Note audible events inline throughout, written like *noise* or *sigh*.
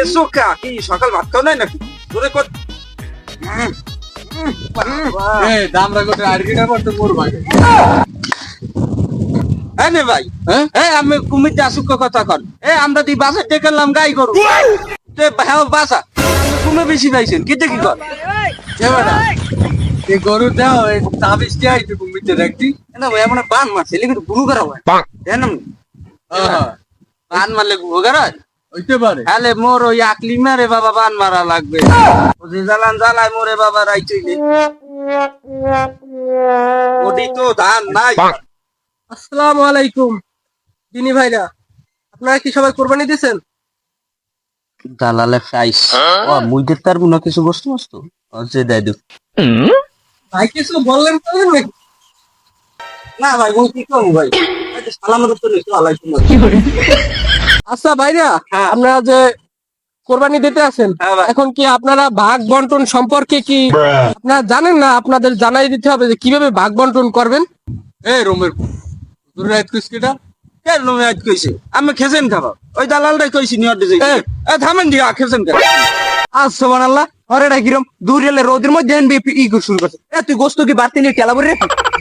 এসো কা। কি সকাল ভাত খাও নাই নাকি? তোরে কত কোটে আড়কিটা করতে ভাই হ্যাঁ নে ভাই। হ্যাঁ এ আমি কুমির আসুক কথা কন এ আমরা দি বাসে টেকালাম গাই করু তে হ্যাঁ বাসা। তুমি বেশি পাইছেন কি দেখি কর এই গরু দাও তাবিজ দিয়ে আইতে কুমিতে দেখতি না ভাই আমরা বান মারছে লিখে গুরু করা হয়। হ্যাঁ বান মারলে গুরু করা হয়? হইতে পারে। তাহলে মোর ওই আকলি মারে বাবা বান মারা লাগবে। ও যে জ্বালান জ্বালায় মোরে বাবা রাইচইলে ওটি তো ধান নাই। আসসালামু আলাইকুম। দিনী ভাইরা আপনারা কি সবাই কোরবানি দিয়েছেন? দালালে খাইস। ও মুইদের তার গুনা কিছু বস্তু বস্তু যে দেয় দেব ভাই কিছু বললেন তো না ভাই মুই কি কম ভাই? সালাম তো নিছো আলাইকুম আচ্ছা ভাইরা হ্যাঁ। আপনারা যে কোরবানি দিতে আছেন হ্যাঁ এখন কি আপনারা ভাগ বন্টন সম্পর্কে কি আপনারা জানেন না? আপনাদের জানাই দিতে হবে যে কীভাবে ভাগ বন্টন করবেন? এ রোমের রাত কুসকিটা কেন তুমি আজ কইছে? আমি খেছেন খাবা। ওই দালালটাই কইছি নিয়ে দিছে এ থামেন দিয়া খেছেন কেন আজ সোমান আল্লাহ আরে এটা কিরম? দূর এলে রোদের মধ্যে এনবি ই শুরু করছে। এ তুই গোস্ত কি বাড়তি নিয়ে খেলা বলে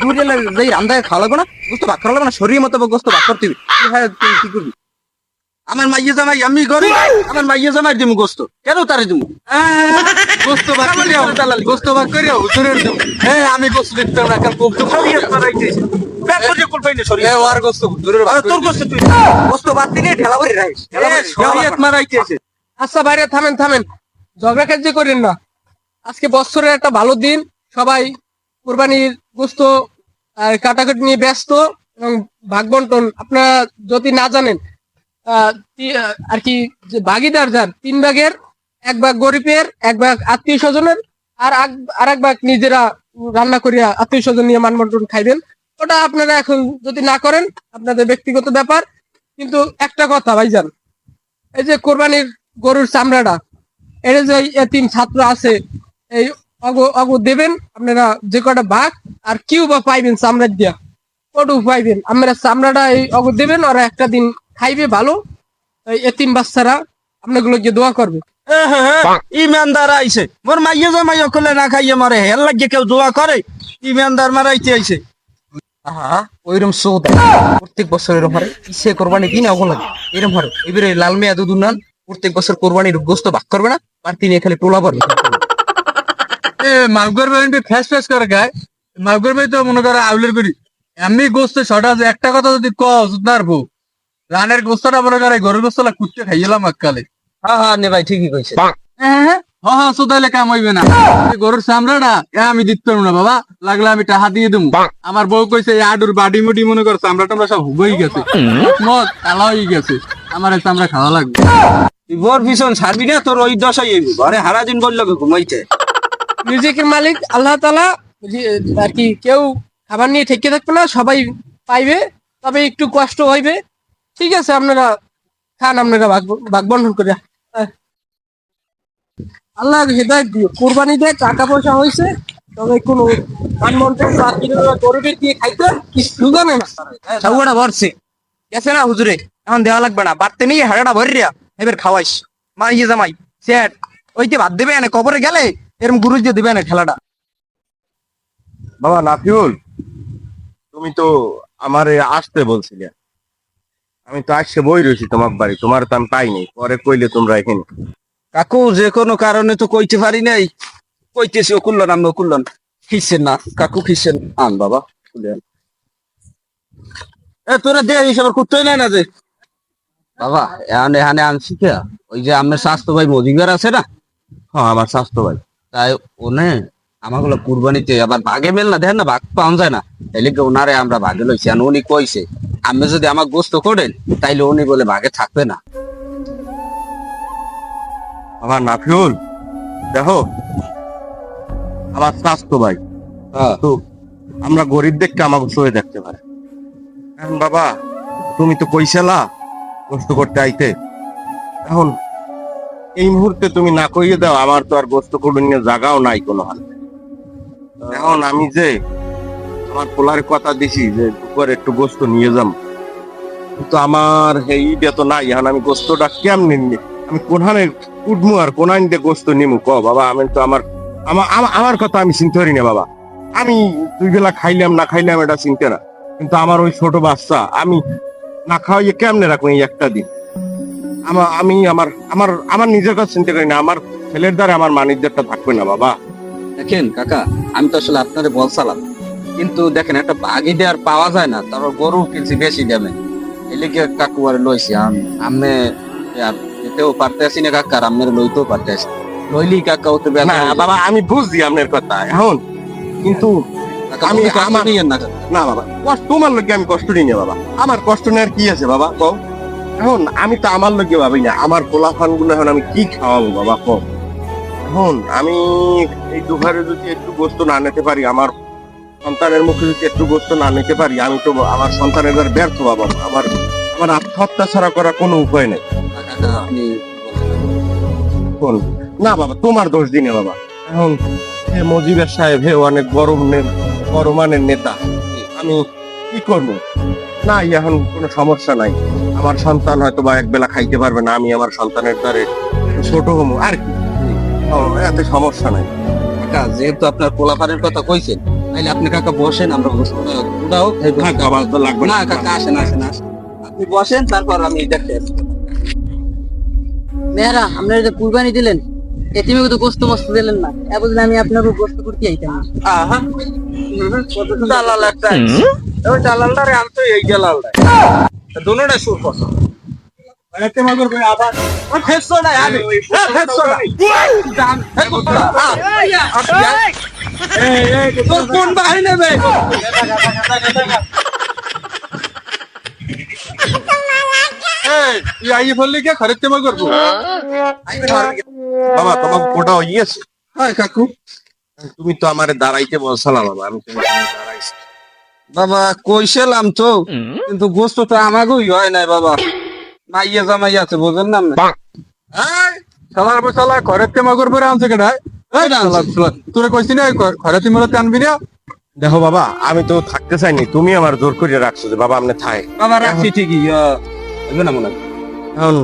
দূর এলে যেই রান্দায় খাওয়া লাগবে না গোস্ত ভাগ করা লাগবে না শরীর মতো গোস্ত ভাগ করতে হবে। হ্যাঁ তুই কি করবি? আমার মাইয়ে জামাই আমি করি আমার মাইয়ে জামাই দিমু গোস্ত। কেন তারে দিমু? *laughs* গোস্ত ভাগ করিয়া দালাল। গোস্ত ভাগ করিয়া হুজুরের দেব এ আমি গোস্ত দিতে না কাল গোস্ত হুজুরের ভাগ আরে তোর গোস্ত তুই। গোস্ত বাড়তি নিয়ে ঠেলা করে রাখিস এ, শরীয়ত মারাইতেছে আচ্ছা বাইরে থামেন থামেন। ঝগড়া কার্য করেন না? আজকে বছরের একটা ভালো দিন। সবাই কুরবানির গোস্ত আর কাটাকাটি নিয়ে ব্যস্ত এবং ভাগ বন্টন আপনারা যদি না জানেন আর কি ভাগিদার যান, তিন ভাগের, এক ভাগ গরিবের, এক ভাগ আত্মীয় স্বজনের, আর আর এক ভাগ নিজেরা রান্না করিয়া আত্মীয় স্বজন নিয়ে মান বন্টন খাইবেন। ওটা আপনারা এখন যদি না করেন, আপনাদের ব্যক্তিগত ব্যাপার। কিন্তু একটা কথা, ভাইজান, এই যে কোরবানির গরুর চামড়াটা, এর যে তিন ছাত্র আছে, এই অগ অগ দেবেন, আপনারা যে কটা ভাগ, আর কিউ বা পাইবেন চামড়া দিয়া, কটু পাইবেন। আপনারা চামড়াটা এই অগ দেবেন, ওরা একটা দিন খাইবে ভালো এতিম বাচ্চারা আপনাগুলো গিয়ে দোয়া করবে। এ, হে, হে, ইমানদার আইছে। মোর মাইয়ে জামাই অকলে না খাইয়ে মারে হেল লাগে কেউ দোয়া করে ইমানদার মারাইতে আইছে। আহা ওইরকম সৌদ। প্রত্যেক বছর এরকম হারে ইসে কোরবানি দিন অগ লাগে। এরকম হারে এবারে লাল মেয়া দুধ নান প্রত্যেক বছর কোরবানির গোস্ত ভাগ করবে না পার্টি নিয়ে খালি টোলা পড়বে এ মাগুর ভাই ফ্যাস ফ্যাস করে গায়। মাগুর ভাই তো মনে করে আউলের করি আমি গোস্ত ছটা একটা কথা যদি কস নারবো রানের গোস্তটা মনে করে গরুর গোস্তটা কুটতে খাইলাম এককালে। হ্যাঁ হ্যাঁ নে ভাই ঠিকই কইছে। হ্যাঁ হ্যাঁ সুদাইলে কাম হইবে না। গরুর চামড়াটা এ আমি দিতে পারব না বাবা। লাগলে আমি টাহা দিয়ে দেবো। আমার বউ কইছে এই আডুর বাডি মুডি মনে কর চামড়া টামড়া সব হুবই গেছে। মত কালা হয়ে গেছে। আমার এই চামড়া খাওয়া লাগবে। তুই বোর ভীষণ ছাড়বি না তোর ওই দশাই হইবি। ঘরে হারা দিন বলল ঘুমাইতে? মিউজিকের মালিক আল্লাহ তালা আর কি কেউ খাবার নিয়ে ঠেকে থাকবে না সবাই পাইবে তবে একটু কষ্ট হইবে। ঠিক আছে আপনারা খান আপনারা ভাগ বন্ধন করে। আল্লাহ হেদায়ত দিও। কোরবানি দিয়ে টাকা পয়সা হয়েছে তবে কোনো মানমন্ত্রণ বা গরিবের দিয়ে খাইতে কিছু জানে না ছাউটা ভরছে। গেছে না হুজুরে? এখন দেওয়া লাগবে না। বাড়তে নিয়ে হাড়াটা এবার খাওয়াইস। মা ইয়ে জামাই সেট ওইতে ভাত দেবে না কবরে গেলে এরম দিয়ে দেবে না খেলাটা বাবা নাফিউল তুমি তো আমারে আসতে বলছিলে। আমি তো আসছে বই রয়েছি তোমার বাড়ি তোমার তো আমি পাইনি পরে কইলে তোমরা এখানে। কাকু যে কোনো কারণে তো কইতে পারি নাই। কইতেছি ও কুল্লন আমি কুল্লন খিসছেন না কাকু খিসছেন আন বাবা এ তোরা দে এই সব করতেই নাই না যে। বাবা এখানে এখানে আনছি কে? ওই যে আমার স্বাস্থ্য ভাই মজিবার আছে না? হ্যাঁ আমার স্বাস্থ্য ভাই তাই ওনে আমাগুলো কুরবানিতে আবার ভাগে মেল না দেখেন না ভাগ পাওয়া যায় না। তাইলে ওনারে আমরা ভাগে লইছি? আর উনি কইছে আমি যদি আমার গোস্ত করেন তাইলে উনি বলে ভাগে থাকবে না। আমার নাফিউল দেখো আমার স্বাস্থ্য ভাই হ্যাঁ। তো আমরা গরিব দেখতে আমাকে সয়ে দেখতে পারে। এখন বাবা তুমি তো কইছিলা গোস্ত করতে আইতে। এখন এই মুহূর্তে তুমি না কইয়ে দাও আমার তো আর গোস্ত করে নিয়ে জাগাও নাই কোনো হাল এখন আমি যে আমার পোলার কথা দিছি যে দুপুরে একটু গোস্ত নিয়ে যাম। কিন্তু আমার এইটা তো নাই, এখন আমি গোস্তটা কেমনি আমি কোনখানে উঠমু আর কোনখান দিয়ে গোস্ত নিমু? ক বাবা, আমি তো আমার আমার আমার- কথা আমি চিনতে পারি না বাবা। আমি দুই বেলা খাইলাম, না খাইলাম এটা চিনতে না। কিন্তু আমার ওই ছোট বাচ্চা, আমি না খাওয়াইয়ে কেমনে রাখব এই একটা দিন? আমার আমি আমার আমার আমার নিজের কথা চিন্তা করি না। আমার ছেলের দ্বারা আমার মানিজ্যটা থাকবে না বাবা। দেখেন কাকা আমি তো আসলে আপনারে বলছিলাম কিন্তু দেখেন একটা বাগি দেওয়ার পাওয়া যায় না তারপর গরু কিনছি বেশি দামে। এলিকে কাকু আর লইছি আম- এতেও পারতে আসি না কাকা আর লইতেও পারতে আসি লইলি কাকা ওতে না বাবা আমি বুঝছি আপনার কথা এখন। কিন্তু আমি- আমি আমার- না না বাবা কষ্ট তোমার লোকে আমি কষ্ট নিই না বাবা। আমার কষ্ট নেওয়ার কি আছে বাবা কও? এখন আমি তো আমার লোকে ভাবি না আমার কোলাফানগুলো এখন আমি কি খাওয়াবো বাবা কও? এখন আমি এই দুবারে যদি একটু গোস্ত না নিতে পারি আমার সন্তানের মুখে যদি একটু গোস্ত না নিতে পারি আমি তো আমার সন্তানের দ্বারা ব্যর্থ বাবা আমার আমার আত্মহত্যা ছাড়া করার কোনো উপায় নেই। না বাবা তোমার দোষ দিনে বাবা। এখন হে মজিবের সাহেব হে অনেক বড় বড় মানের নেতা আমি কি করব? না এখন কোনো সমস্যা নাই। আমার সন্তান হয়তো বা একবেলা খাইতে পারবে না আমি আমার সন্তানের দ্বারে ছোট হব। আর কি? ও, এতে সমস্যা নাই। কাকা যেহেতু আপনার পোলাপানের কথা কইছেন তাইলে আপনি কাকা বসেন আমরা উঠাও থাক বাবা তো লাগবে না। কাকা আসেন আসেন আসেন। আপনি বসেন তারপর আমি দেখতে মেয়েরা আপনারা যে কুরবানি দিলেন এটিমে তো গোস্ত মস্ত দিলেন না। এ বুঝলে আমি আপনার গোস্ত করতে আইতাম। আহা। দালাল একটা ওই দালালটা রে আনতো এই দালালটা দুনোটা সুর করছ এতে মাগর ভাই আবার ফেসো না আমি ফেসো না দাম ফেসো না এই এই তোর কোন বাহিনী নেবে এই তুই আইয়ে বললি কে খরচ জমা করব বাবা তোমাকে কোটা ইয়েছে হয় কাকু তুমি তো আমারে দাঁড়াইতে বলছিলাম বাবা আমি তো এখানে দাঁড়াইছি বাবা কইছিলাম তো কিন্তু গোস্ত তো আমাকেই হয় নাই বাবা মাইয়া জামাই আছে বোঝেন না করব আনছে তোরে কইছি আনবি দেখো বাবা আমি তো থাকতে চাইনি তুমি আমার জোর করে রাখছো যে বাবা আপনি থাই বাবা রাখছি ঠিকই না মনে এখন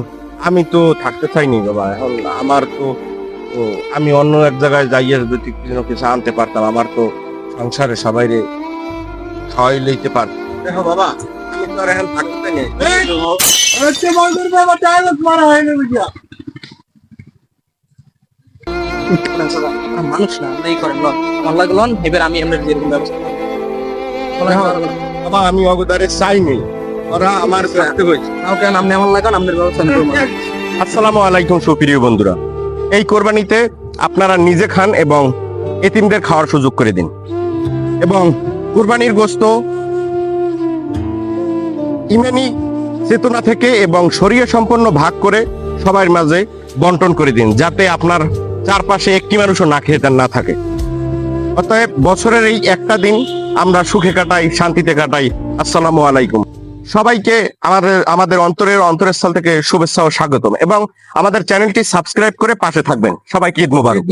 আমি তো থাকতে চাইনি বাবা এখন আমার তো তো আমি অন্য এক জায়গায় যাইয়া যদি কিছু কিছু আনতে পারতাম আমার তো সংসারে সবাই রে খাওয়াই লইতে পার দেখো বাবা এখন থাকতে মারা হয়নি বুঝিয়া মানুষ না আমরা এই করেন লন। আমার লাগলন এবার আমি আমরা যেরকম ব্যবস্থা। বাবা আমি অগদারে চাইনি। ওরা আমার থাকতে হয়েছে। তাও কেন আপনি আমার লাগান আপনার ব্যবস্থা আসসালামু আলাইকুম সুপ্রিয় বন্ধুরা। এই কোরবানিতে আপনারা নিজে খান এবং এতিমদের খাওয়ার সুযোগ করে দিন। এবং কোরবানির গোস্ত ইমানি চেতনা থেকে এবং শরীয় সম্পন্ন ভাগ করে সবার মাঝে বন্টন করে দিন, যাতে আপনার চারপাশে একটি মানুষও না খেতে না থাকে। অতএব বছরের এই একটা দিন আমরা সুখে কাটাই, শান্তিতে কাটাই। আসসালামু আলাইকুম। সবাইকে আমাদের আমাদের অন্তরের অন্তরস্থল থেকে শুভেচ্ছা ও স্বাগতম এবং আমাদের চ্যানেলটি সাবস্ক্রাইব করে পাশে থাকবেন। সবাইকে ঈদ মোবারক।